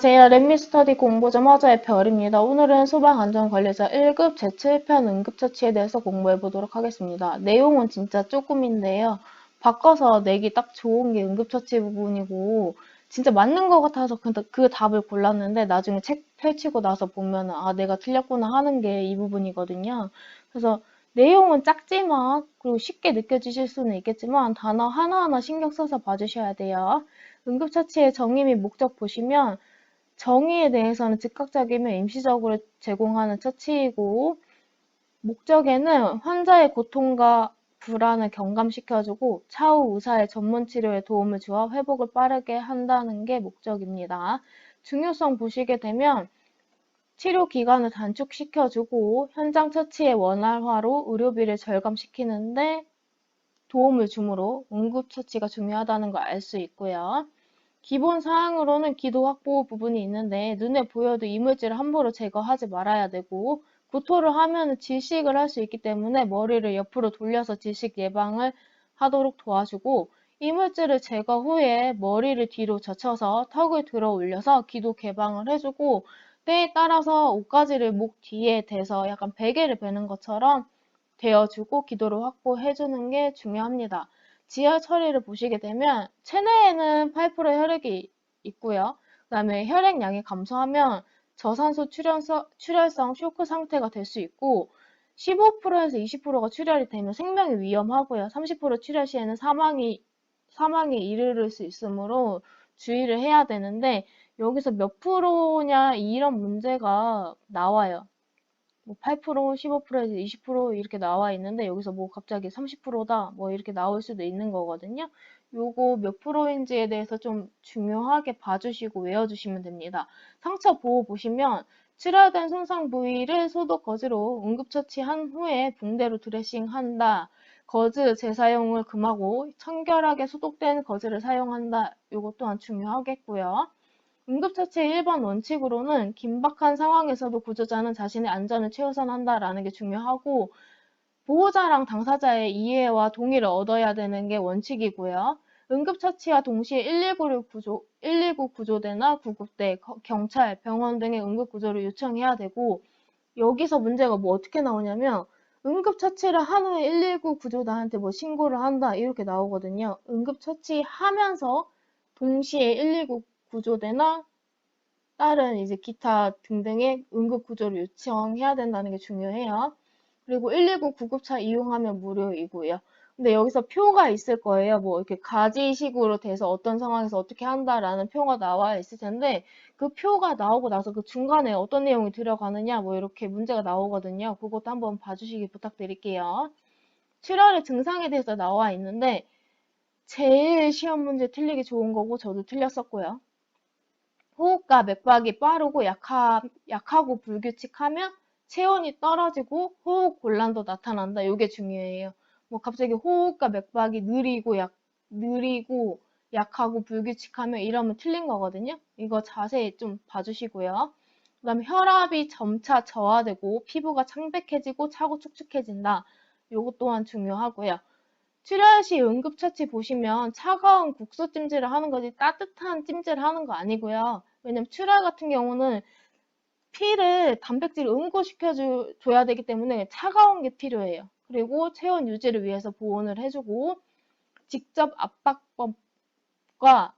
안녕하세요. 랩미스터디 공부점 화자의 별입니다. 오늘은 소방안전관리자 1급 제7편 응급처치에 대해서 공부해 보도록 하겠습니다. 내용은 진짜 조금인데요. 바꿔서 내기 딱 좋은 게 응급처치 부분이고 진짜 맞는 것 같아서 그, 그 답을 골랐는데 나중에 책 펼치고 나서 보면 아 내가 틀렸구나 하는 게 이 부분이거든요. 그래서 내용은 작지만 그리고 쉽게 느껴지실 수는 있겠지만 단어 하나하나 신경 써서 봐주셔야 돼요. 응급처치의 정의 및 목적 보시면 정의에 대해서는 즉각적이면 임시적으로 제공하는 처치이고 목적에는 환자의 고통과 불안을 경감시켜주고 차후 의사의 전문 치료에 도움을 주어 회복을 빠르게 한다는 게 목적입니다. 중요성 보시게 되면 치료 기간을 단축시켜주고 현장 처치의 원활화로 의료비를 절감시키는데 도움을 주므로 응급 처치가 중요하다는 걸 알 수 있고요. 기본 사항으로는 기도 확보 부분이 있는데 눈에 보여도 이물질을 함부로 제거하지 말아야 되고 구토를 하면 질식을 할 수 있기 때문에 머리를 옆으로 돌려서 질식 예방을 하도록 도와주고 이물질을 제거 후에 머리를 뒤로 젖혀서 턱을 들어 올려서 기도 개방을 해주고 때에 따라서 옷가지를 목 뒤에 대서 약간 베개를 베는 것처럼 되어주고 기도를 확보해주는 게 중요합니다. 지혈 처리를 보시게 되면 체내에는 8% 혈액이 있고요. 그 다음에 혈액량이 감소하면 저산소 출혈성, 출혈성 쇼크 상태가 될 수 있고 15%에서 20%가 출혈이 되면 생명이 위험하고요. 30% 출혈 시에는 사망이 사망에 이르를 수 있으므로 주의를 해야 되는데 여기서 몇 프로냐 이런 문제가 나와요. 뭐 8%, 15%에서 20% 이렇게 나와 있는데 여기서 뭐 갑자기 30%다 뭐 이렇게 나올 수도 있는 거거든요. 요거 몇 프로인지에 대해서 좀 중요하게 봐주시고 외워주시면 됩니다. 상처 보호 보시면 출혈된 손상 부위를 소독 거즈로 응급처치한 후에 붕대로 드레싱한다. 거즈 재사용을 금하고 청결하게 소독된 거즈를 사용한다. 요것 또한 중요하겠고요. 응급처치의 1번 원칙으로는 긴박한 상황에서도 구조자는 자신의 안전을 최우선한다라는 게 중요하고 보호자랑 당사자의 이해와 동의를 얻어야 되는 게 원칙이고요. 응급처치와 동시에 119를 구조, 119 구조대나 구급대, 경찰, 병원 등의 응급구조를 요청해야 되고 여기서 문제가 뭐 어떻게 나오냐면 응급처치를 한 후에 119 구조대한테 뭐 신고를 한다 이렇게 나오거든요. 응급처치 하면서 동시에 119 구조대나 다른 이제 기타 등등의 응급 구조를 요청해야 된다는 게 중요해요. 그리고 119 구급차 이용하면 무료이고요. 근데 여기서 표가 있을 거예요. 뭐 이렇게 가지식으로 돼서 어떤 상황에서 어떻게 한다라는 표가 나와 있을 텐데 그 표가 나오고 나서 그 중간에 어떤 내용이 들어가느냐 뭐 이렇게 문제가 나오거든요. 그것도 한번 봐주시기 부탁드릴게요. 출혈의 증상에 대해서 나와 있는데 제일 시험 문제 틀리기 좋은 거고 저도 틀렸었고요. 호흡과 맥박이 빠르고 약하, 약하고 불규칙하면 체온이 떨어지고 호흡 곤란도 나타난다. 이게 중요해요. 뭐 갑자기 호흡과 맥박이 느리고 약 느리고 약하고 불규칙하면 이러면 틀린 거거든요. 이거 자세히 좀 봐주시고요. 그 다음에 혈압이 점차 저하되고 피부가 창백해지고 차고 축축해진다. 이것 또한 중요하고요. 출혈 시 응급처치 보시면 차가운 국수 찜질을 하는 거지 따뜻한 찜질을 하는 거 아니고요. 왜냐면 출혈 같은 경우는 피를 단백질을 응고시켜 줘야 되기 때문에 차가운 게 필요해요. 그리고 체온 유지를 위해서 보온을 해주고 직접 압박법과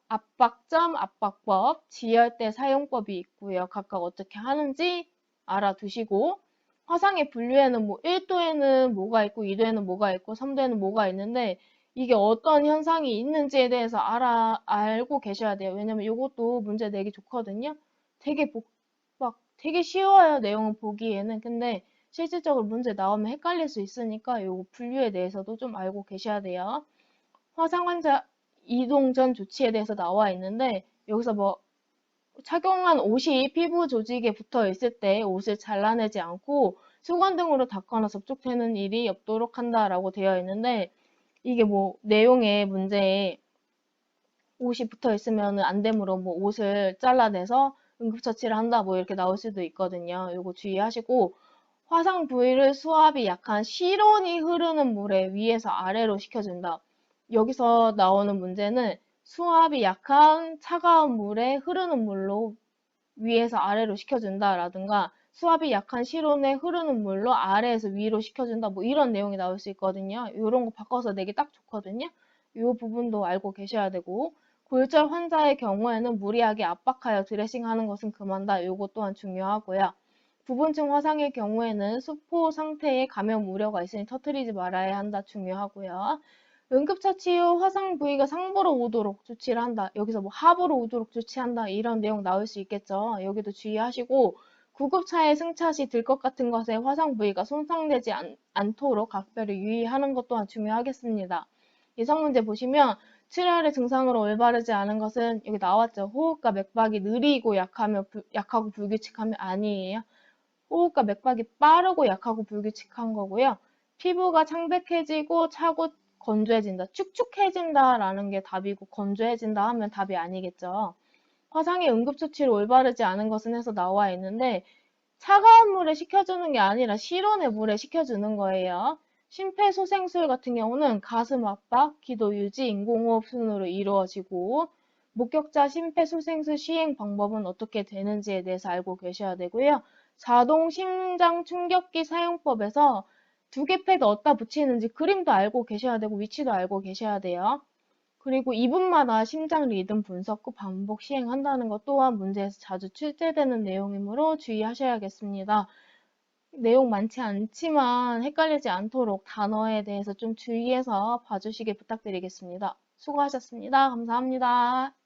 압박점 압박법, 지혈대 사용법이 있고요. 각각 어떻게 하는지 알아두시고 화상의 분류에는 뭐 1도에는 뭐가 있고 2도에는 뭐가 있고 3도에는 뭐가 있는데 이게 어떤 현상이 있는지에 대해서 알아, 알고 계셔야 돼요. 왜냐면 이것도 문제 내기 좋거든요. 되게 복, 막 되게 쉬워요. 내용을 보기에는. 근데 실질적으로 문제 나오면 헷갈릴 수 있으니까 요 분류에 대해서도 좀 알고 계셔야 돼요. 화상 환자 이동 전 조치에 대해서 나와 있는데 여기서 뭐 착용한 옷이 피부 조직에 붙어 있을 때 옷을 잘라내지 않고 수건 등으로 닦거나 접촉되는 일이 없도록 한다라고 되어 있는데 이게 뭐 내용의 문제에 옷이 붙어 있으면 안 되므로 뭐 옷을 잘라내서 응급처치를 한다 뭐 이렇게 나올 수도 있거든요. 요거 주의하시고 화상 부위를 수압이 약한 실온이 흐르는 물에 위에서 아래로 식혀준다. 여기서 나오는 문제는 수압이 약한 차가운 물에 흐르는 물로 위에서 아래로 시켜준다라든가 수압이 약한 실온에 흐르는 물로 아래에서 위로 시켜준다 뭐 이런 내용이 나올 수 있거든요. 이런 거 바꿔서 내기 딱 좋거든요. 이 부분도 알고 계셔야 되고 골절 환자의 경우에는 무리하게 압박하여 드레싱하는 것은 금한다. 이거 또한 중요하고요. 부분층 화상의 경우에는 수포 상태에 감염 우려가 있으니 터뜨리지 말아야 한다. 중요하고요. 응급처치 후 화상 부위가 상부로 오도록 조치를 한다. 여기서 뭐 하부로 오도록 조치한다. 이런 내용 나올 수 있겠죠. 여기도 주의하시고 구급차에 승차 시 들 것 같은 것에 화상 부위가 손상되지 않, 않도록 각별히 유의하는 것 또한 중요하겠습니다. 예상 문제 보시면 출혈의 증상으로 올바르지 않은 것은 여기 나왔죠. 호흡과 맥박이 느리고 약하며 불- 약하고 불규칙하면 아니에요. 호흡과 맥박이 빠르고 약하고 불규칙한 거고요. 피부가 창백해지고 차고 건조해진다. 축축해진다라는 게 답이고 건조해진다 하면 답이 아니겠죠. 화상의 응급조치를 올바르지 않은 것은 해서 나와 있는데 차가운 물에 식혀주는 게 아니라 실온의 물에 식혀주는 거예요. 심폐소생술 같은 경우는 가슴 압박, 기도 유지, 인공호흡 순으로 이루어지고 목격자 심폐소생술 시행 방법은 어떻게 되는지에 대해서 알고 계셔야 되고요. 자동 심장 충격기 사용법에서 두 개 패드 어디다 붙이는지 그림도 알고 계셔야 되고 위치도 알고 계셔야 돼요. 그리고 2분마다 심장 리듬 분석 후 반복 시행한다는 것 또한 문제에서 자주 출제되는 내용이므로 주의하셔야겠습니다. 내용 많지 않지만 헷갈리지 않도록 단어에 대해서 좀 주의해서 봐주시길 부탁드리겠습니다. 수고하셨습니다. 감사합니다.